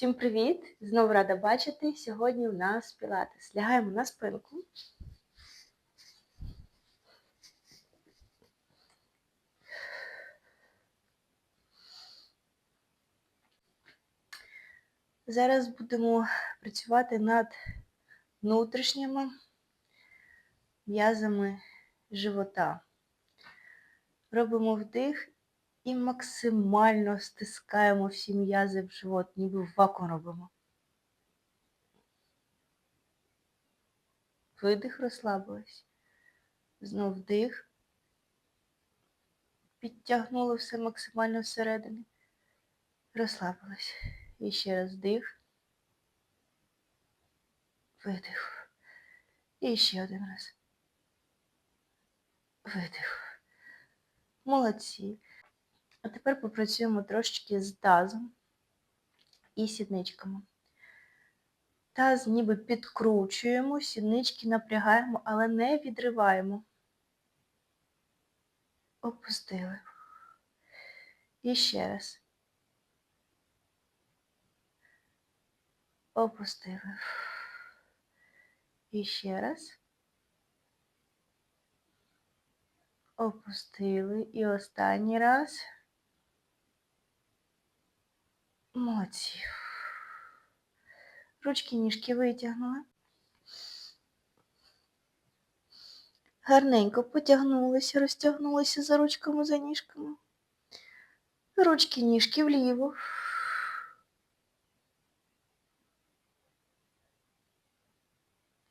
Всім привіт! Знову рада бачити. Сьогодні у нас пілатес. Лягаємо на спинку. Зараз будемо працювати над внутрішніми м'язами живота. Робимо вдих і максимально стискаємо всі м'язи в живот, ніби в вакуум робимо. Видих, розслабились. Знов вдих. Підтягнули все максимально всередині. Розслабились. І ще раз вдих. Видих. І ще один раз. Видих. Молодці. А тепер попрацюємо трошечки з тазом і сідничками. Таз ніби підкручуємо, сіднички напрягаємо, але не відриваємо. Опустили. І ще раз. Опустили. І ще раз. Опустили. І останній раз. Молодці. Ручки ніжки витягнули. Гарненько потягнулися, розтягнулися за ручками, за ніжками. Ручки ніжки вліво.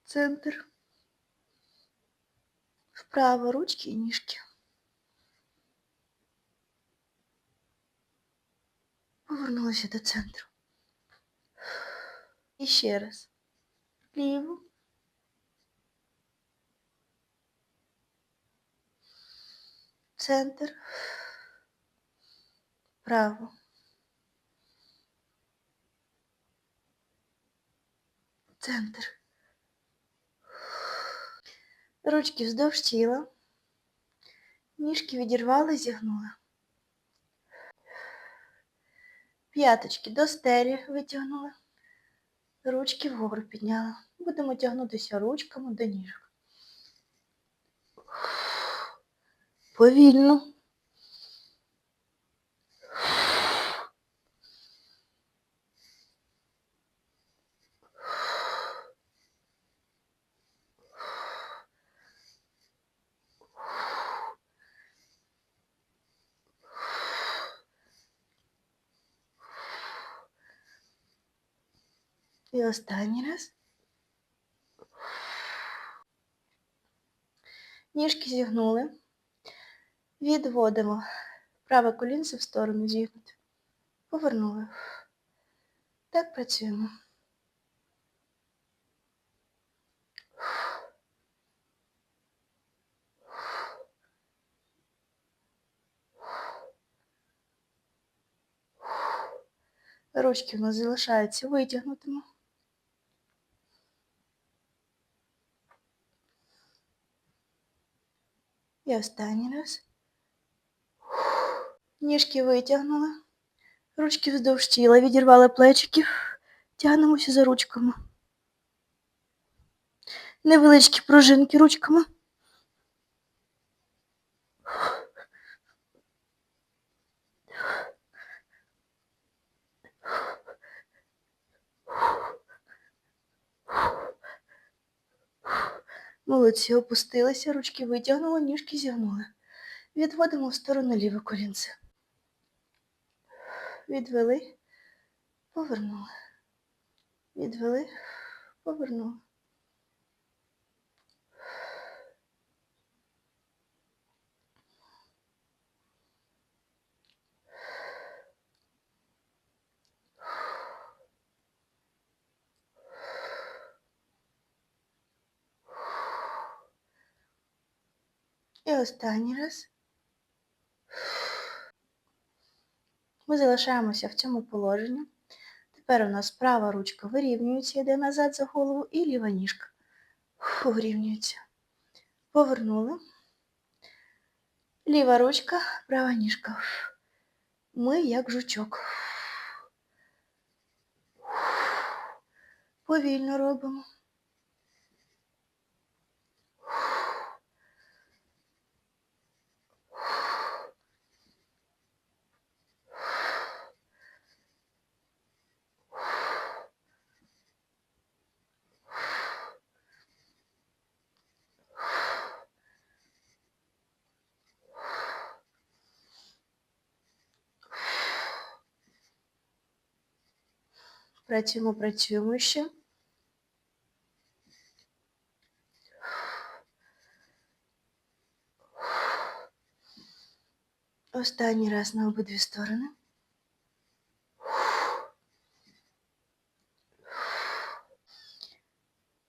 Центр. Вправо ручки і ніжки. Повернулися до центру. І ще раз. Ліво. Центр. Право. Центр. Ручки вздовж тіла. Ніжки відірвали, зігнули. П'яточки до стелі витягнули. Ручки вгору підняли. Будемо тягнутися ручками до ніжок. Повільно. І останній раз. Ніжки зігнули. Відводимо праве колінце в сторону зігнути. Повернули. Так працюємо. Ручки в нас залишаються витягнутими. І останній раз. Ніжки витягнули. Ручки вздовж тіла, відірвали плечики. Тягнемося за ручками. Невеличкі пружинки ручками. Молодці, опустилися, ручки витягнули, ніжки зігнули. Відводимо в сторону ліве колінце. Відвели, повернули. Відвели, повернули. І останній раз. Ми залишаємося в цьому положенні. Тепер у нас права ручка вирівнюється, йде назад за голову, і ліва ніжка вирівнюється. Повернули. Ліва ручка, права ніжка. Ми як жучок. Повільно робимо. Працюємо, працюємо ще. Останній раз на обидві сторони.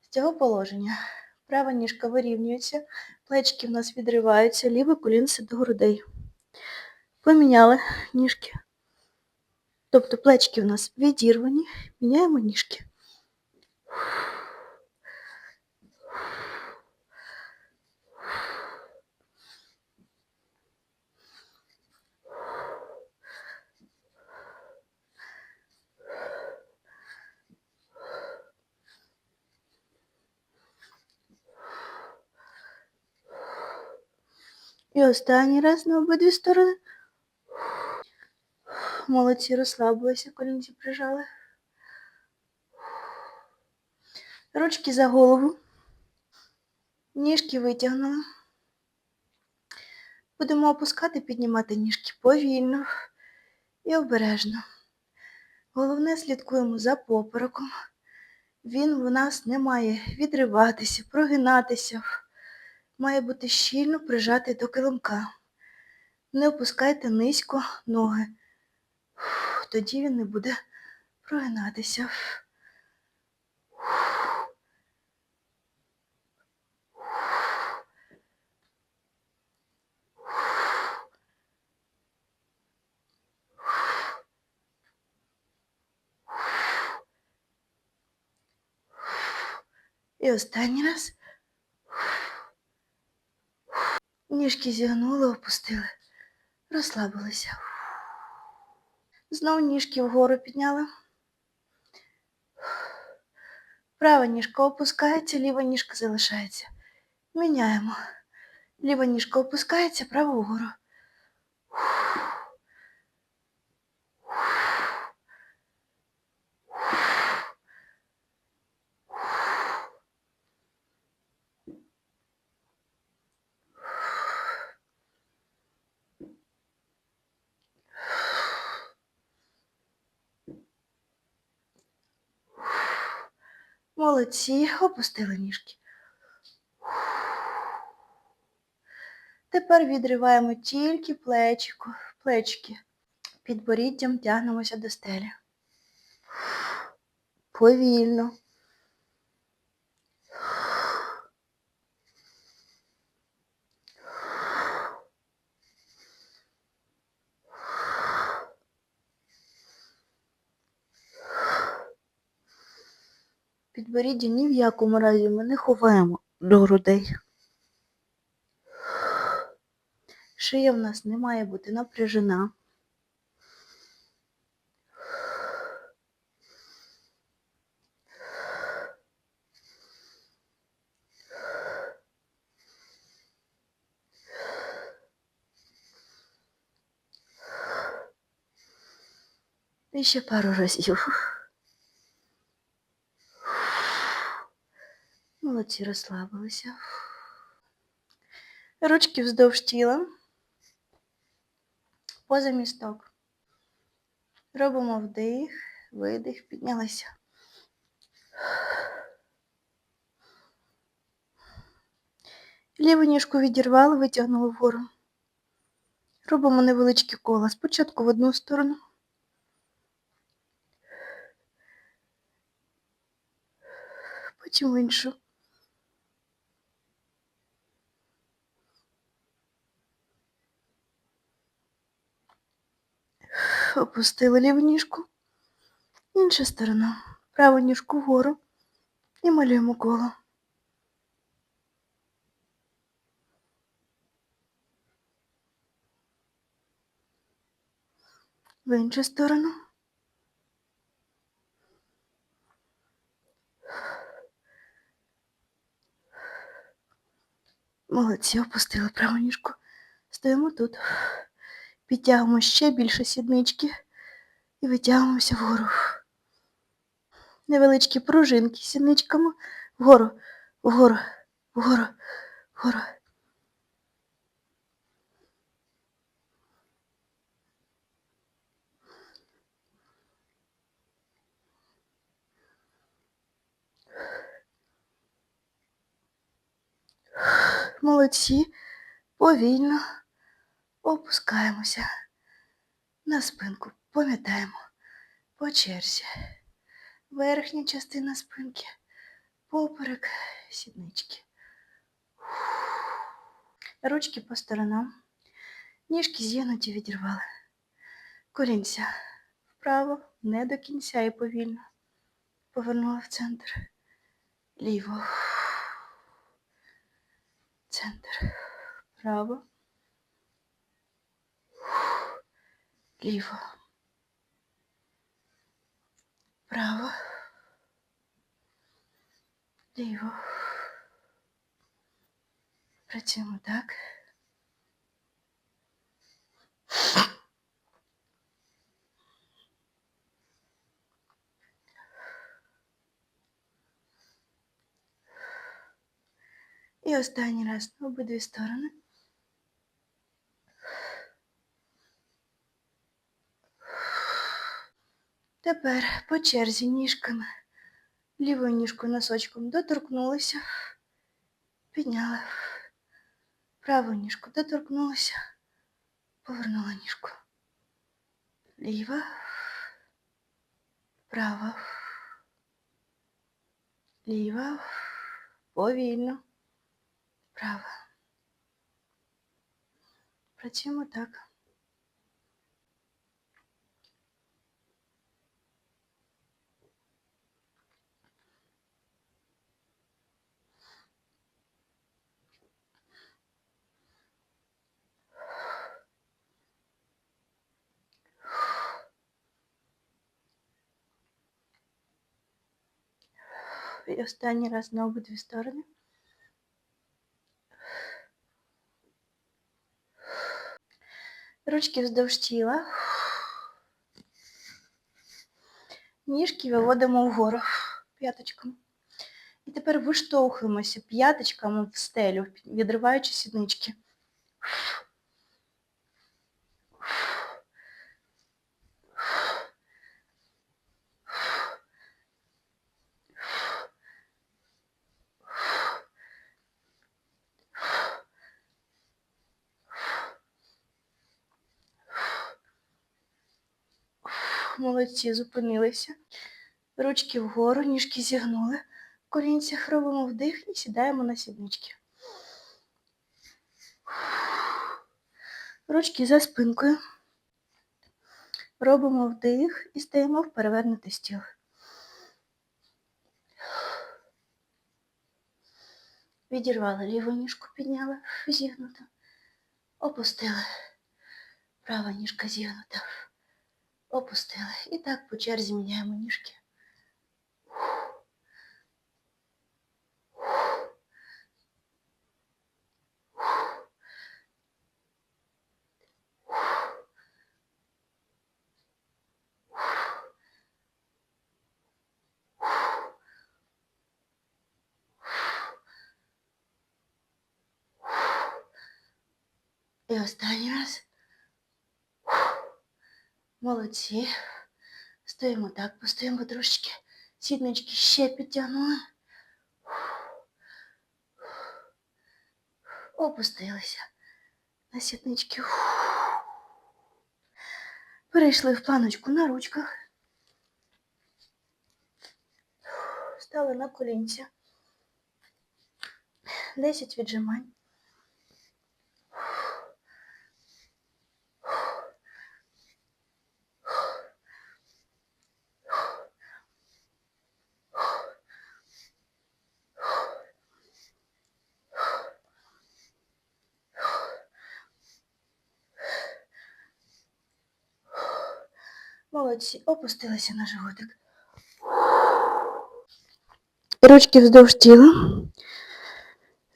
З цього положення права ніжка вирівнюється, плечки в нас відриваються, ліве колінце до грудей. Поміняли ніжки. Тобто плечки в нас відірвані, міняємо ніжки. І останній раз на обидві сторони. Молодці, розслабилися, колінці прижали. Ручки за голову. Ніжки витягнули. Будемо опускати, піднімати ніжки повільно і обережно. Головне слідкуємо за попереком. Він в нас не має відриватися, прогинатися. Має бути щільно прижатий до килимка. Не опускайте низько ноги. Тоді він не буде прогинатися. І останній раз. Ніжки зігнули, опустили, розслабилися. Знову ніжки вгору підняли. Права ніжка опускається, ліва ніжка залишається. Міняємо. Ліва ніжка опускається, права вгору. Молодці, опустили ніжки. Тепер відриваємо тільки плечико, плечики. Підборіддям тягнемося до стелі. Повільно. Підборіддя ні в якому разі ми не ховаємо до грудей. Шия в нас не має бути напряжена. І ще пару разів. Молодці розслабилися. Ручки вздовж тіла. Поза місток. Робимо вдих, видих, піднялися. Ліву ніжку відірвали, витягнули вгору. Робимо невеличкі кола. Спочатку в одну сторону. Потім в іншу. опустили ліву ніжку. Інша сторона, праву ніжку вгору і малюємо коло. В іншу сторону. Молодці, опустили праву ніжку. Стоїмо тут. Підтягуємо ще більше сіднички і витягуємося вгору. Невеличкі пружинки сідничками. Вгору, вгору, вгору, вгору. Молодці. Повільно опускаємося на спинку. Пам'ятаємо по черзі. Верхня частина спинки, поперек сіднички. Ручки по сторонам. Ніжки з'єднуті відірвали. Колінця вправо, не до кінця і повільно. Повернула в центр. Ліво. Центр. Право. Ліво. Право. Ліво. Працюємо так. І останній раз на обидві сторони. Тепер по черзі ніжками. Лівою ніжкою носочком доторкнулися, підняли. Праву ніжку доторкнулися, повернула ніжку. Ліва, права, ліва, повільно, права. Працюємо так. І останній раз на обидві сторони. Ручки вздовж тіла. Ніжки виводимо вгору п'яточками. І тепер виштовхуємося п'яточками в стелю, відриваючи сіднички. Молодці, зупинилися. Ручки вгору, ніжки зігнули. В колінцях робимо вдих і сідаємо на сіднички. Ручки за спинкою. Робимо вдих і стаємо в перевернутий стіл. Відірвали ліву ніжку, підняли, зігнуто. Опустили. Права ніжка зігнута. Опустили. І так по черзі міняємо ніжки. І останній раз. Молодці. Стоїмо так, постоїмо трошечки. Сіднички ще підтягнули. Опустилися на сіднички. Перейшли в планочку на ручках. Стали на колінця. 10 віджимань. Молодці, опустилися на животик. Ручки вздовж тіла.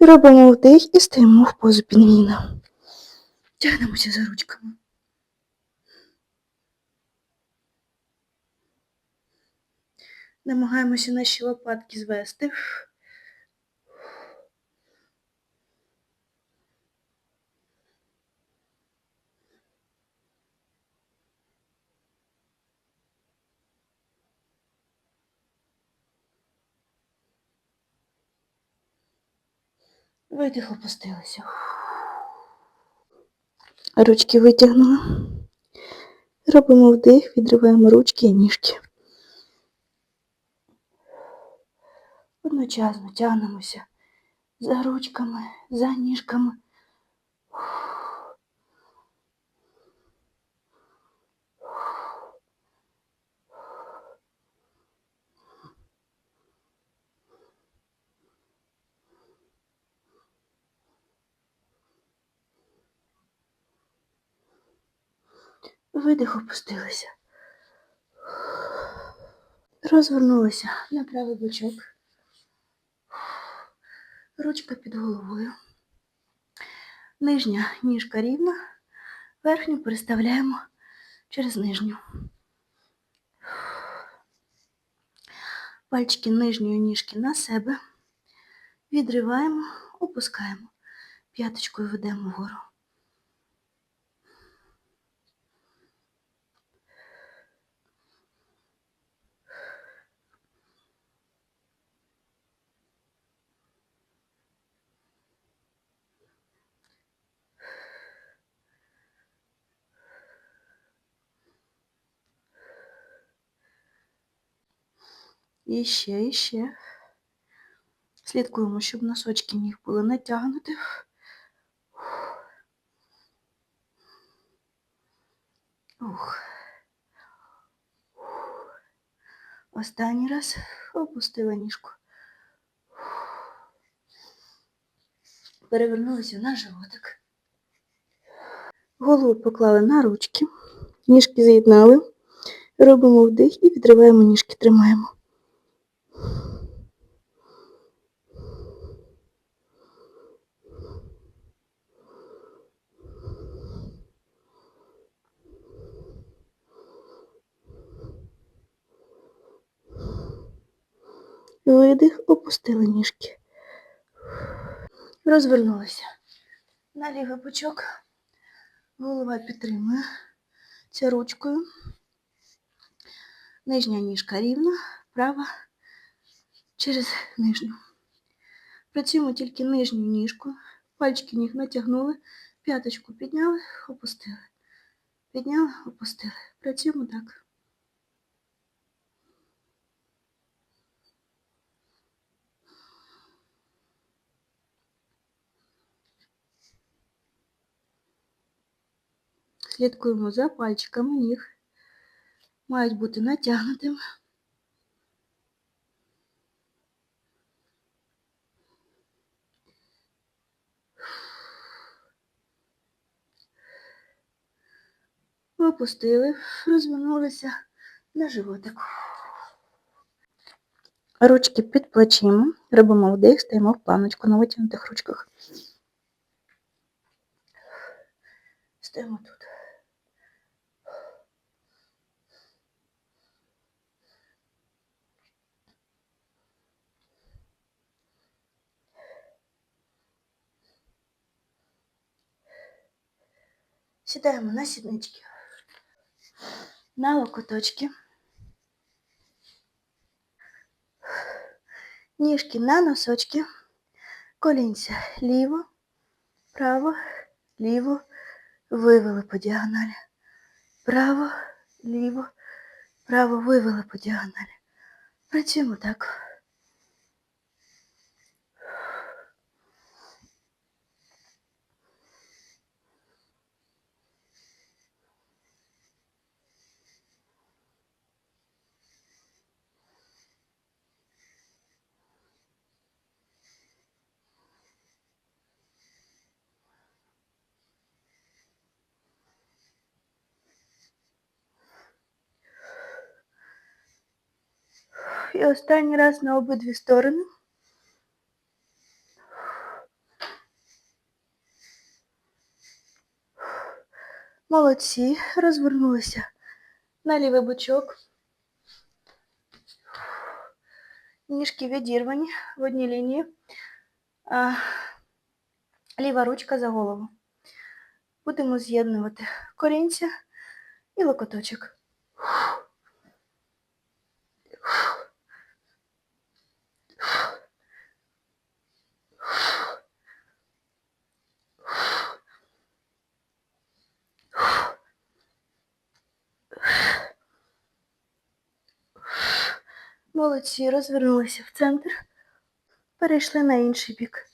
Робимо вдих і стоїмо в позу пінгвіна. Тягнемося за ручками. Намагаємося наші лопатки звести. Видих опустилися. Ручки витягнули. Робимо вдих, відриваємо ручки і ніжки. Одночасно тягнемося за ручками, за ніжками. Видих опустилися. Розвернулися на правий бочок. Ручка під головою. Нижня ніжка рівна. Верхню переставляємо через нижню. Пальчики нижньої ніжки на себе. Відриваємо, опускаємо. П'яточкою ведемо вгору. І ще, і. Слідкуємо, щоб носочки ніг були натягнуті. Ух. Останній раз опустила ніжку. Перевернулися на животик. Голову поклали на ручки, ніжки з'єднали. Робимо вдих і відриваємо ніжки, тримаємо. Видих, опустили ніжки. Розвернулися. На лівий бочок. Голова підтримує ця ручкою. Нижня ніжка рівна, права через нижню. Працюємо тільки нижню ніжку. Пальчики ніг натягнули, п'яточку підняли, опустили. Підняли, опустили. Працюємо так. Слідкуємо за пальчиками ніг. Мають бути натягнутими. Опустили, розвернулися на животик. Ручки під плечима. Робимо вдих, стаємо в планочку на витягнутих ручках. Стоїмо тут. Сідаємо на сіднички, на локоточки, ніжки на носочки, колінця ліво, право, ліво, вивели по діагоналі. Право, ліво, право вивели по діагоналі. Працюємо так. останній раз на обидві сторони. Молодці, розвернулися на лівий бочок. Ніжки відірвані в одній лінії. А, Ліва ручка за голову. Будемо з'єднувати корінця і локоточок. Молодці, розвернулися в центр, перейшли на інший бік.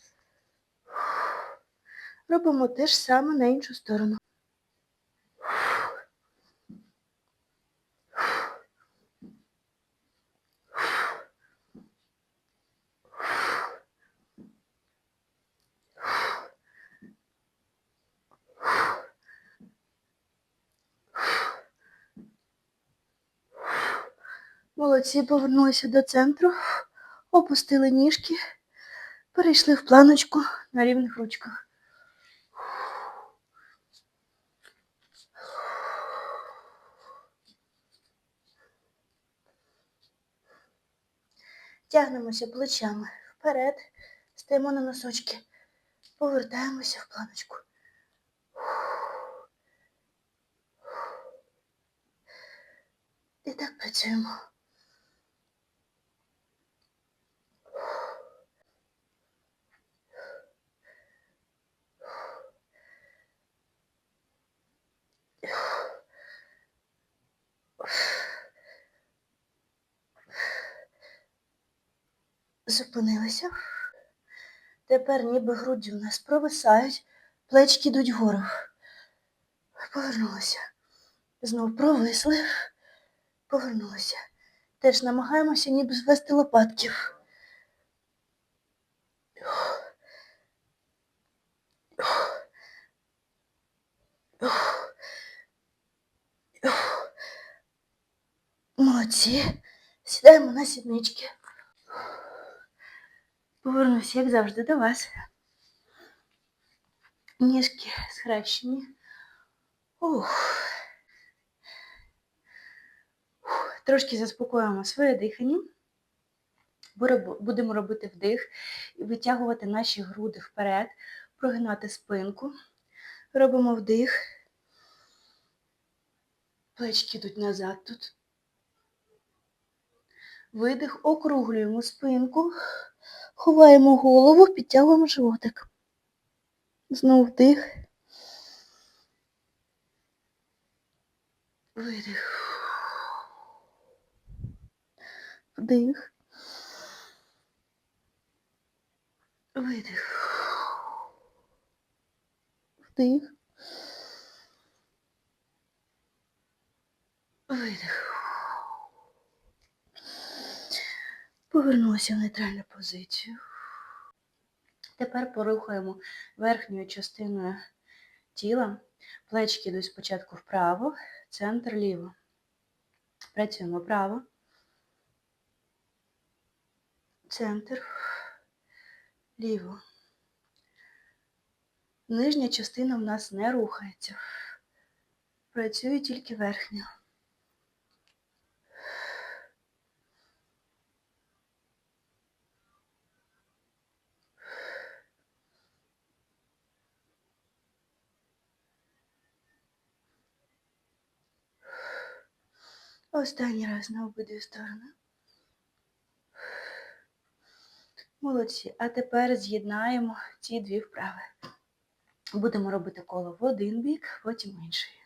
Робимо те ж саме на іншу сторону. Молодці, повернулися до центру, опустили ніжки, перейшли в планочку на рівних ручках. Тягнемося плечами вперед, стаємо на носочки, повертаємося в планочку. І так працюємо. Зупинилися. Тепер ніби груді в нас провисають, плечки йдуть вгору. Повернулися. Знов провисли. Повернулися. Теж намагаємося ніби звести лопатків. Молодці. Сідаємо на сіднички. Повернусь, як завжди, до вас. Ніжки схрещені. Ух. Ух. Трошки заспокоїмо своє дихання. Будемо робити вдих і витягувати наші груди вперед, прогинати спинку. Робимо вдих. Плечки йдуть назад тут. Видих, округлюємо спинку, ховаємо голову, підтягуємо животик. Знову вдих. Видих. Вдих. Видих. Вдих. Видих. Повернулися в нейтральну позицію. Тепер порухаємо верхньою частиною тіла. Плечки йдуть спочатку вправо, центр ліво. Працюємо вправо. Центр. Ліво. Нижня частина в нас не рухається. Працює тільки верхня. Останній раз на обидві сторони. Молодці. А тепер з'єднаємо ці дві вправи. Будемо робити коло в один бік, потім інший.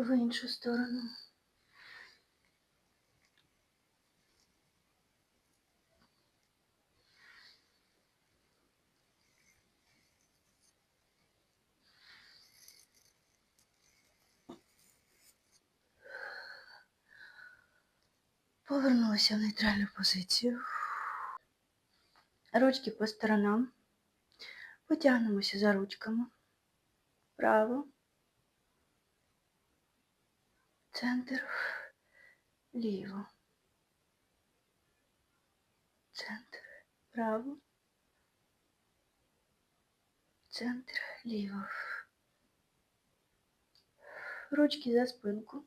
В іншу сторону. Повернулися в нейтральну позицію. Ручки по сторонам. Потягнемося за ручками. Вправо. Центр. Ліво. Центр. Право. Центр. Ліво. Ручки за спинку.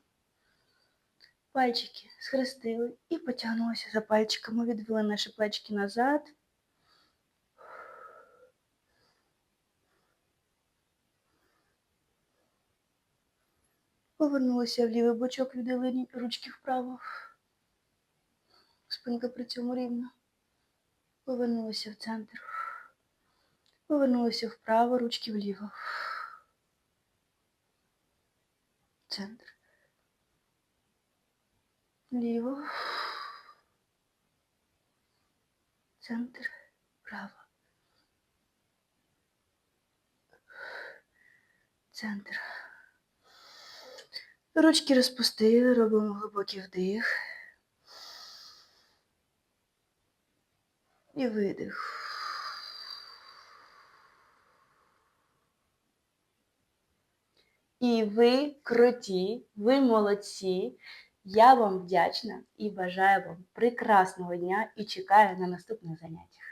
Пальчики схрестили і потягнулися за пальчиками, відвели наші плечики назад. Повернулися в лівий бочок, віддали ручки вправо. Спинка при цьому рівна. Повернулися в центр. Повернулися вправо, ручки вліво. Центр. Ліво. Центр. Право. Центр. Ручки розпустили, робимо глибокий вдих. І видих. І ви круті, ви молодці. Я вам вдячна і бажаю вам прекрасного дня і чекаю на наступне заняття.